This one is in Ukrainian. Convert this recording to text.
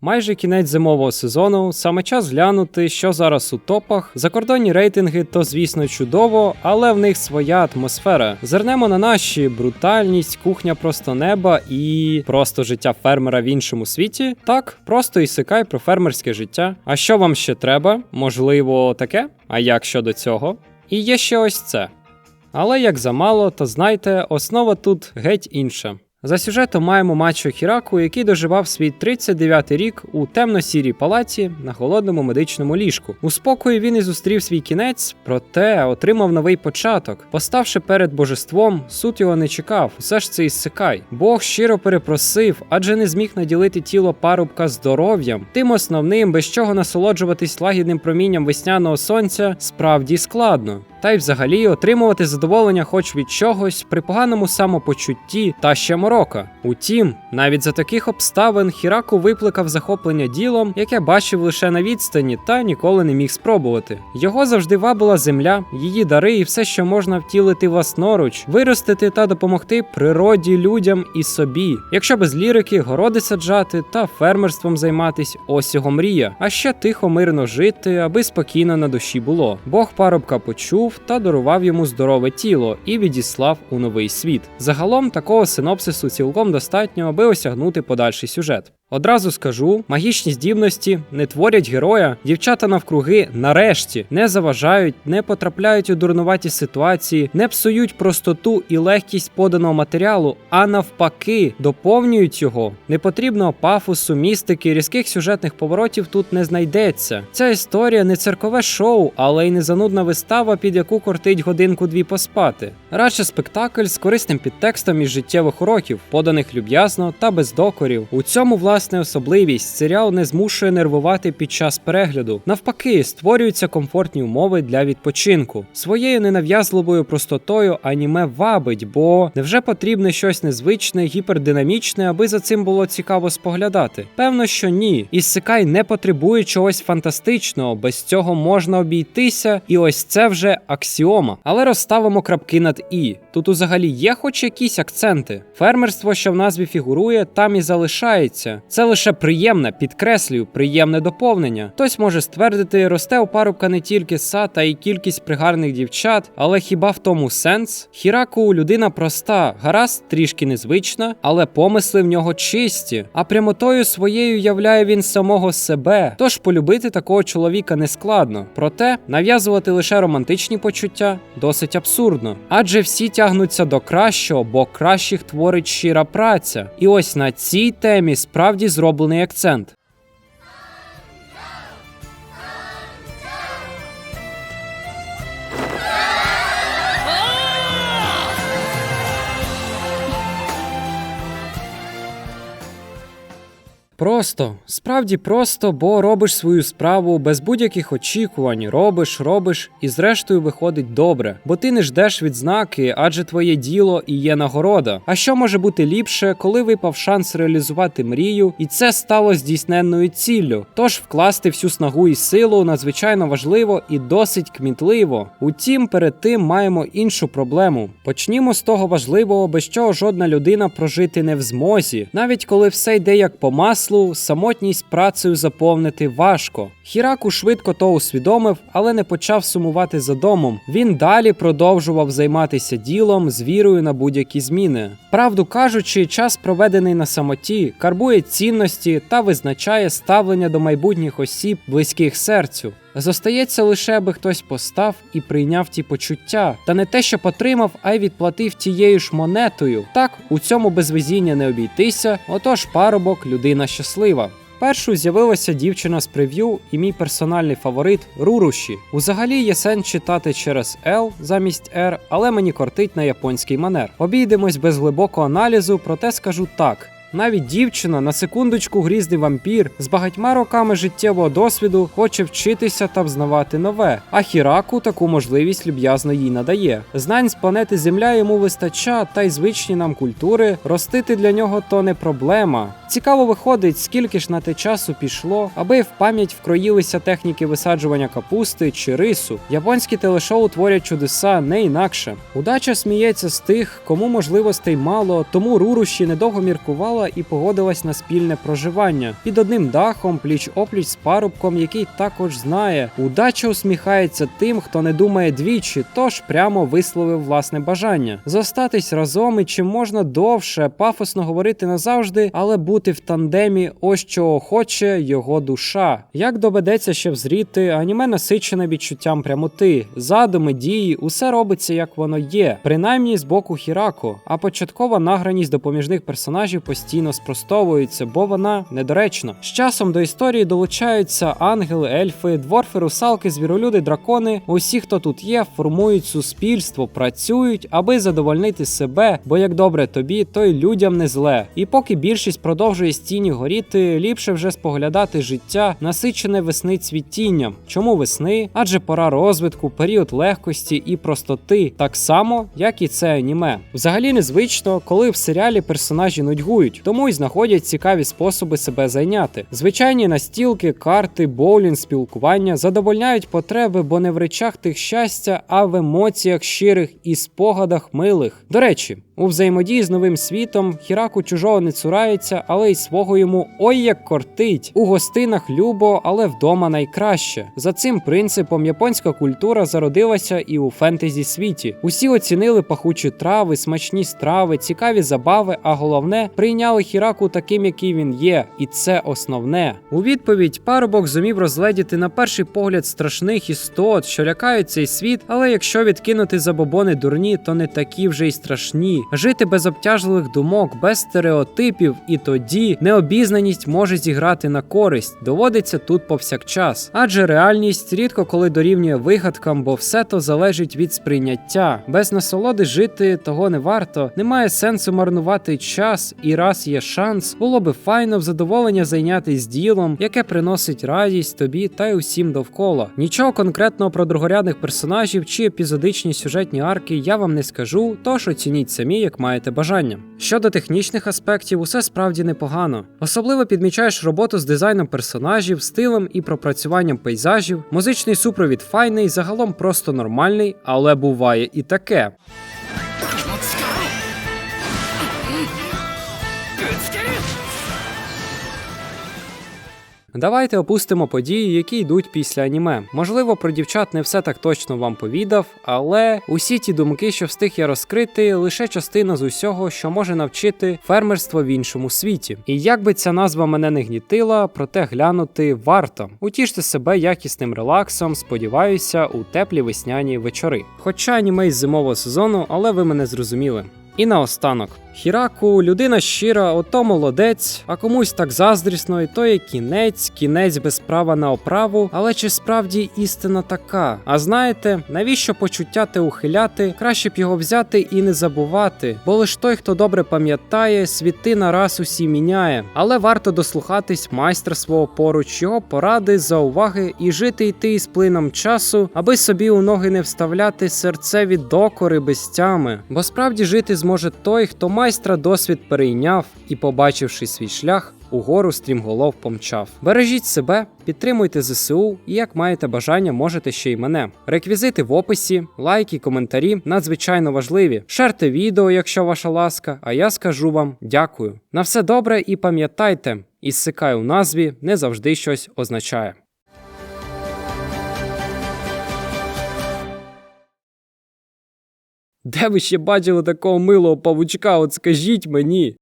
Майже кінець зимового сезону, саме час глянути, що зараз у топах. Закордонні рейтинги то, звісно, чудово, але в них своя атмосфера. Зернемо на наші брутальність, кухня просто неба і просто життя фермера в іншому світі. Так, просто ісикай про фермерське життя. А що вам ще треба? Можливо, таке? А як щодо цього? І є ще ось це. Але як замало, то знайте, основа тут геть інша. За сюжетом маємо мачо Хіраку, який доживав свій 39-й рік у темно-сірій палаці на холодному медичному ліжку. У спокої він і зустрів свій кінець, проте отримав новий початок. Поставши перед божеством, суд його не чекав. Все ж це іссикай. Бог щиро перепросив, адже не зміг наділити тіло парубка здоров'ям. Тим основним, без чого насолоджуватись лагідним промінням весняного сонця, справді складно. Та й взагалі отримувати задоволення хоч від чогось при поганому самопочутті та ще морока. Утім, навіть за таких обставин Хіраку викликав захоплення ділом, яке бачив лише на відстані та ніколи не міг спробувати. Його завжди вабила земля, її дари і все, що можна втілити власноруч, виростити та допомогти природі, людям і собі. Якщо без лірики, городи саджати та фермерством займатись, ось його мрія. А ще тихо, мирно жити, аби спокійно на душі було. Бог парубка почув та дарував йому здорове тіло і відіслав у новий світ. Загалом такого синопсису цілком достатньо, аби осягнути подальший сюжет. Одразу скажу, магічні здібності не творять героя, дівчата навкруги нарешті не заважають, не потрапляють у дурнуваті ситуації, не псують простоту і легкість поданого матеріалу, а навпаки, доповнюють його. Непотрібного пафосу, містики, різких сюжетних поворотів тут не знайдеться. Ця історія не циркове шоу, але й не занудна вистава, під яку кортить годинку-дві поспати. Радше спектакль з корисним підтекстом із життєвих уроків, поданих люб'язно та без докорів. У цьому власне особливість серіал не змушує нервувати під час перегляду. Навпаки, створюються комфортні умови для відпочинку. Своєю ненав'язливою простотою аніме вабить, бо невже потрібне щось незвичне, гіпердинамічне, аби за цим було цікаво споглядати? Певно, що ні. Іссикай не потребує чогось фантастичного, без цього можна обійтися, і ось це вже аксіома. Але розставимо крапки над і. Тут взагалі є хоч якісь акценти. Фермерство, що в назві фігурує, там і залишається. Це лише приємне, підкреслюю, приємне доповнення. Хтось може ствердити, росте у парубка не тільки сад, а й кількість пригарних дівчат, але хіба в тому сенс? Хіраку людина проста, гаразд трішки незвична, але помисли в нього чисті. А прямотою своєю являє він самого себе. Тож полюбити такого чоловіка не складно. Проте нав'язувати лише романтичні почуття досить абсурдно. Адже всі тягнуться до кращого, бо кращих творить щира праця. І ось на цій темі справді зроблений акцент. Просто, справді просто, бо робиш свою справу без будь-яких очікувань, робиш, робиш, і зрештою виходить добре, бо ти не ждеш відзнаки, адже твоє діло і є нагорода. А що може бути ліпше, коли випав шанс реалізувати мрію, і це стало здійсненною ціллю? Тож вкласти всю снагу і силу надзвичайно важливо і досить кмітливо. Утім, перед тим маємо іншу проблему. Почнімо з того важливого, без чого жодна людина прожити не в змозі, навіть коли все йде як по маслу, самотність працею заповнити важко. Хіраку швидко то усвідомив, але не почав сумувати за домом. Він далі продовжував займатися ділом з вірою на будь-які зміни. Правду кажучи, час проведений на самоті, карбує цінності та визначає ставлення до майбутніх осіб, близьких серцю. Зостається лише, аби хтось постав і прийняв ті почуття, та не те, що потримав, а й відплатив тією ж монетою. Так, у цьому без везіння не обійтися, отож парубок людина щаслива. Першою з'явилася дівчина з прев'ю і мій персональний фаворит Руруші. Узагалі є сенс читати через L замість R, але мені кортить на японський манер. Обійдемось без глибокого аналізу, проте скажу так. Навіть дівчина на секундочку грізний вампір з багатьма роками життєвого досвіду хоче вчитися та взнавати нове. А Хіраку таку можливість люб'язно їй надає. Знань з планети Земля йому вистача, та й звичні нам культури ростити для нього то не проблема. Цікаво виходить, скільки ж на те часу пішло, аби в пам'ять вкроїлися техніки висаджування капусти чи рису. Японські телешоу творять чудеса не інакше. Удача сміється з тих, кому можливостей мало, тому Руруші недовго міркувала зрозуміла і погодилась на спільне проживання під одним дахом, пліч опліч з парубком, який також знає, удача усміхається тим, хто не думає двічі, тож прямо висловив власне бажання зостатись разом і чим можна довше, пафосно говорити назавжди, але бути в тандемі, ось чого хоче його душа. Як доведеться ще взріти, аніме насичене відчуттям прямоти, задуми, дії, усе робиться як воно є, принаймні з боку Хірако. А початкова награність допоміжних персонажів постійно спростовується, бо вона недоречна. З часом до історії долучаються ангели, ельфи, дворфи, русалки, звіролюди, дракони. Усі, хто тут є, формують суспільство, працюють, аби задовольнити себе, бо як добре тобі, то й людям не зле. І поки більшість продовжує з тіні горіти, ліпше вже споглядати життя, насичене весни цвітінням. Чому весни? Адже пора розвитку, період легкості і простоти, так само, як і це аніме. Взагалі незвично, коли в серіалі персонажі нудьгують, тому й знаходять цікаві способи себе зайняти. Звичайні настілки, карти, боулінг, спілкування задовольняють потреби, бо не в речах тих щастя, а в емоціях щирих і спогадах милих. До речі, у взаємодії з новим світом Хіраку чужого не цурається, але й свого йому ой як кортить. У гостинах любо, але вдома найкраще. За цим принципом японська культура зародилася і у фентезі світі. Усі оцінили пахучі трави, смачні страви, цікаві забави, а головне прийняли Хіраку таким, який він є, і це основне. У відповідь парубок зумів розгледіти на перший погляд страшних істот, що лякають цей світ, але якщо відкинути забобони дурні, то не такі вже й страшні. Жити без обтяжливих думок, без стереотипів, і тоді необізнаність може зіграти на користь. Доводиться тут повсякчас. Адже реальність рідко коли дорівнює вигадкам, бо все то залежить від сприйняття. Без насолоди жити того не варто. Немає сенсу марнувати час, і раз є шанс, було би файно в задоволення зайнятись ділом, яке приносить радість тобі та й усім довкола. Нічого конкретного про другорядних персонажів чи епізодичні сюжетні арки я вам не скажу, тож оцініть самі, як маєте бажання. Щодо технічних аспектів, усе справді непогано. Особливо підмічаєш роботу з дизайном персонажів, стилем і пропрацюванням пейзажів. Музичний супровід файний, загалом просто нормальний, але буває і таке. Давайте опустимо події, які йдуть після аніме. Можливо, про дівчат не все так точно вам повідав, але усі ті думки, що встиг я розкрити, лише частина з усього, що може навчити фермерство в іншому світі. І як би ця назва мене не гнітила, проте глянути варто. Утіште себе якісним релаксом, сподіваюся, у теплі весняні вечори. Хоча аніме із зимового сезону, але ви мене зрозуміли. І наостанок. Хіраку, людина щира, ото молодець, а комусь так заздрісно, і то є кінець, кінець без права на оправу. Але чи справді істина така? А знаєте, навіщо почуття те ухиляти? Краще б його взяти і не забувати, бо лиш той, хто добре пам'ятає, світи нараз усі міняє. Але варто дослухатись майстра свого поруч, його поради, зауваги і жити йти із плином часу, аби собі у ноги не вставляти серцеві докори без тями. Бо справді жити зможе той, хто майстра досвід перейняв і, побачивши свій шлях, угору стрімголов помчав. Бережіть себе, підтримуйте ЗСУ і як маєте бажання, можете ще й мене. Реквізити в описі, лайки, коментарі надзвичайно важливі. Шерте відео, якщо ваша ласка, а я скажу вам дякую. На все добре і пам'ятайте, іссикай у назві не завжди щось означає. Де ви ще бачили такого милого павучка? От скажіть мені.